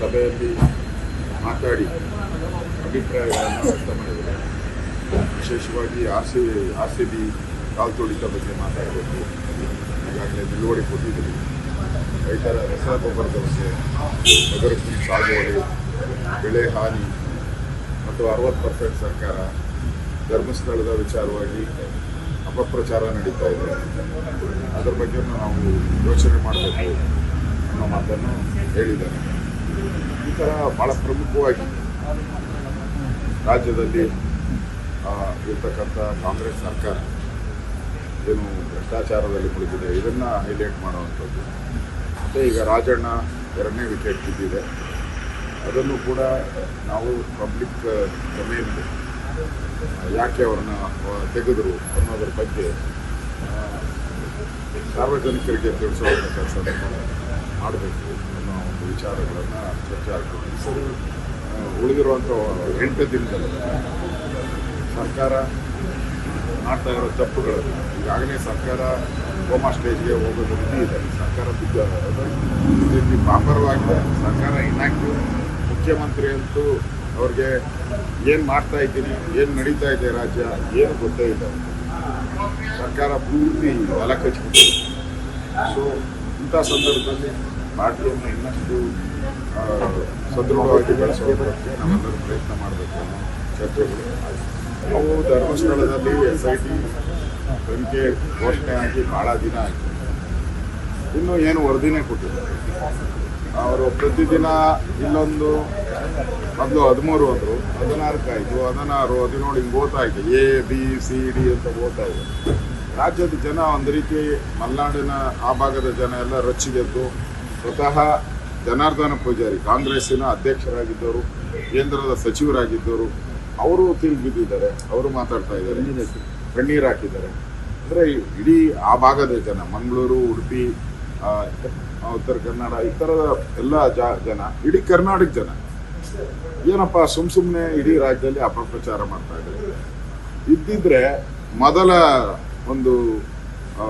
ಸಭೆಯಲ್ಲಿ ಮಾತಾಡಿ ಅಭಿಪ್ರಾಯಗಳನ್ನು ವ್ಯಕ್ತ ಮಾಡಿದ್ದಾರೆ. ವಿಶೇಷವಾಗಿ R C R C B ಕಾಲು ತೊಳಿತ ಬಗ್ಗೆ ಮಾತಾಡಬೇಕು. ಈಗಾಗಲೇ ನಿಲುವಳಿ ಕೊಟ್ಟಿದ್ದೀವಿ ರೈತರ ರಸಗೊಬ್ಬರದ ಬಗ್ಗೆ ನಗರ ಸಾಗುವಳಿ ಬೆಳೆ ಹಾನಿ ಮತ್ತು ಅರವತ್ತು ಪರ್ಸೆಂಟ್ ಸರ್ಕಾರ ಧರ್ಮಸ್ಥಳದ ವಿಚಾರವಾಗಿ ಅಪಪ್ರಚಾರ ನಡೀತಾ ಇದೆ. ಅದರ ಬಗ್ಗೆ ನಾವು ಯೋಚನೆ ಮಾಡಬೇಕು ಅನ್ನೋ ಮಾತನ್ನು ಹೇಳಿದ್ದಾರೆ. ಈ ಬಹಳ ಪ್ರಮುಖವಾಗಿ ರಾಜ್ಯದಲ್ಲಿ ಇರ್ತಕ್ಕಂಥ ಕಾಂಗ್ರೆಸ್ ಸರ್ಕಾರ ಏನು ಭ್ರಷ್ಟಾಚಾರದಲ್ಲಿ ಮುಳುಗಿದೆ, ಇದನ್ನು ಹೈಲೈಟ್ ಮಾಡುವಂಥದ್ದು. ಮತ್ತೆ ಈಗ ರಾಜಣ್ಣ ಎರಡನೇ ವಿಕೆಟ್ ಬಿದ್ದಿದೆ ಅದನ್ನು ಕೂಡ ನಾವು ಪಬ್ಲಿಕ್ ಡೊಮೇನ್ ಯಾಕೆ ಅವ್ರನ್ನ ತೆಗೆದರು ಅನ್ನೋದ್ರ ಬಗ್ಗೆ ಸಾರ್ವಜನಿಕರಿಗೆ ತಿಳಿಸುವಂಥ ಕೆಲಸವನ್ನು ಮಾಡಬೇಕು ಅನ್ನೋ ಒಂದು ವಿಚಾರಗಳನ್ನು ಚರ್ಚೆ ಆಗ್ತದೆ. ಉಳಿದಿರುವಂಥ ಎಂಟು ದಿನದಲ್ಲಿ ಸರ್ಕಾರ ಮಾಡ್ತಾ ಇರೋ ತಪ್ಪುಗಳನ್ನು ಈಗಾಗಲೇ ಸರ್ಕಾರ ಹೋಮ ಸ್ಟೇಜ್ಗೆ ಹೋಗೋದು ಇದೆ. ಸರ್ಕಾರ ಬಿದ್ದ ರೀತಿ ಪಾಪರವಾಗಿದೆ ಸರ್ಕಾರ ಇನ್ಯಾಕ್ಟಿವ್ ಮುಖ್ಯಮಂತ್ರಿ ಅಂತೂ ಅವ್ರಿಗೆ ಏನು ಮಾಡ್ತಾ ಇದ್ದೀನಿ ಏನು ನಡೀತಾ ಇದೆ ರಾಜ್ಯ, ಏನು ಗೊತ್ತೇ ಇಲ್ಲ. ಸರ್ಕಾರ ಪೂರ್ತಿ ಹೊಲ ಕಚ್ಚಿಬಿಟ್ಟಿದೆ ಸೊ ಇಂಥ ಸಂದರ್ಭದಲ್ಲಿ ಪಾರ್ಟಿಯನ್ನು ಇನ್ನಷ್ಟು ಸದೃಢವಾಗಿ ಬೆಳೆಸೋದಕ್ಕೆ ನಾವೆಲ್ಲರೂ ಪ್ರಯತ್ನ ಮಾಡಬೇಕು ಅನ್ನೋ ಚರ್ಚೆಗಳು ನಾವು ಧರ್ಮಸ್ಥಳದಲ್ಲಿ ಎಸ್ ಐ ಟಿ ತನಿಖೆ ಘೋಷಣೆ ಆಗಿ ಭಾಳ ದಿನ ಆಯಿತು. ಇನ್ನೂ ಏನು ವರದಿನೇ ಕೊಟ್ಟಿಲ್ಲ. ಅವರು ಪ್ರತಿದಿನ ಇಲ್ಲೊಂದು ಮೊದಲು ಹದಿಮೂರು ಅಂದರು ಹದಿನಾಲ್ಕು ಆಯಿತು ಹದಿನಾರು ಹದಿನೇಳು ಹಿಂಗೆ ಓದ್ತಾ ಇದೆ ಎ ಬಿ ಸಿ ಡಿ ಅಂತ ಓದ್ತಾ ಇದೆ ರಾಜ್ಯದ ಜನ ಒಂದು ರೀತಿ ಮಲೆನಾಡಿನ ಆ ಭಾಗದ ಜನ ಎಲ್ಲ ರೊಚ್ಚಿಗೆದ್ದು ಸ್ವತಃ ಜನಾರ್ದನ ಪೂಜಾರಿ ಕಾಂಗ್ರೆಸ್ಸಿನ ಅಧ್ಯಕ್ಷರಾಗಿದ್ದವರು ಕೇಂದ್ರದ ಸಚಿವರಾಗಿದ್ದವರು ಅವರು ತಿರುಗಿ ಬಿದ್ದಿದ್ದಾರೆ. ಅವರು ಮಾತಾಡ್ತಾ ಇದ್ದಾರೆ. ಕಣ್ಣೀರು ಹಾಕಿದ್ದಾರೆ. ಅಂದರೆ ಇಡೀ ಆ ಭಾಗದ ಜನ ಮಂಗಳೂರು ಉಡುಪಿ ಉತ್ತರ ಕನ್ನಡ ಈ ಥರದ ಎಲ್ಲ ಜನ ಇಡೀ ಕರ್ನಾಟಕ ಜನ. ಏನಪ್ಪ ಸುಮ್ ಸುಮ್ಮನೆ ಇಡೀ ರಾಜ್ಯದಲ್ಲಿ ಅಪಪ್ರಚಾರ ಮಾಡ್ತಾ ಇದ್ದಾರೆ. ಇದ್ದಿದ್ರೆ ಮೊದಲ ಒಂದು ಆ,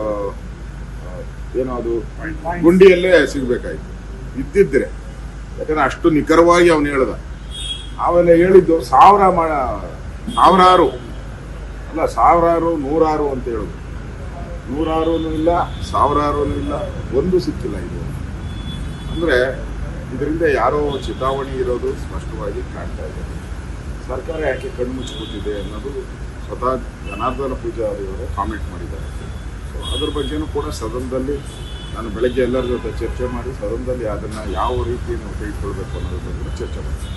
ಆ, ಏನೋ ಅದು ಗುಂಡಿಯಲ್ಲೇ ಸಿಗಬೇಕಾಯ್ತು. ಇದ್ದಿದ್ರೆ. ಯಾಕಂದ್ರೆ ಅಷ್ಟು ನಿಖರವಾಗಿ ಅವನು ಹೇಳ್ದ. ಆಮೇಲೆ ಹೇಳಿದ್ದು ಸಾವಿರ ಸಾವಿರಾರು. ಅಲ್ಲ ಸಾವಿರಾರು ನೂರಾರು ಅಂತ ಹೇಳುದು. ನೂರಾರು ಇಲ್ಲ ಸಾವಿರಾರು ಇಲ್ಲ, ಒಂದು ಸಿಕ್ಕಿಲ್ಲ ಇದು. ಅಂದರೆ ಇದರಿಂದ ಯಾರೋ ಚಿತಾವಣೆ ಇರೋದು ಸ್ಪಷ್ಟವಾಗಿ ಕಾಣ್ತಾ ಇದೆ. ಸರ್ಕಾರ ಯಾಕೆ ಕಣ್ಮುಚ್ಚಿಬಿಟ್ಟಿದೆ ಅನ್ನೋದು ಸ್ವತಃ ಜನಾರ್ದನ ಪೂಜಾರಿ ಅವರು ಕಾಮೆಂಟ್ ಮಾಡಿದ್ದಾರೆ. ಸೊ ಅದ್ರ ಬಗ್ಗೆನೂ ಕೂಡ ಸದನದಲ್ಲಿ ನಾನು ಬೆಳಗ್ಗೆ ಎಲ್ಲರ ಜೊತೆ ಚರ್ಚೆ ಮಾಡಿ ಸದನದಲ್ಲಿ ಅದನ್ನು ಯಾವ ರೀತಿಯನ್ನು ತೆಗೆದುಕೊಳ್ಬೇಕು ಅನ್ನೋದ್ರ ಬಗ್ಗೆ ಚರ್ಚೆ ಮಾಡ್ತೀನಿ.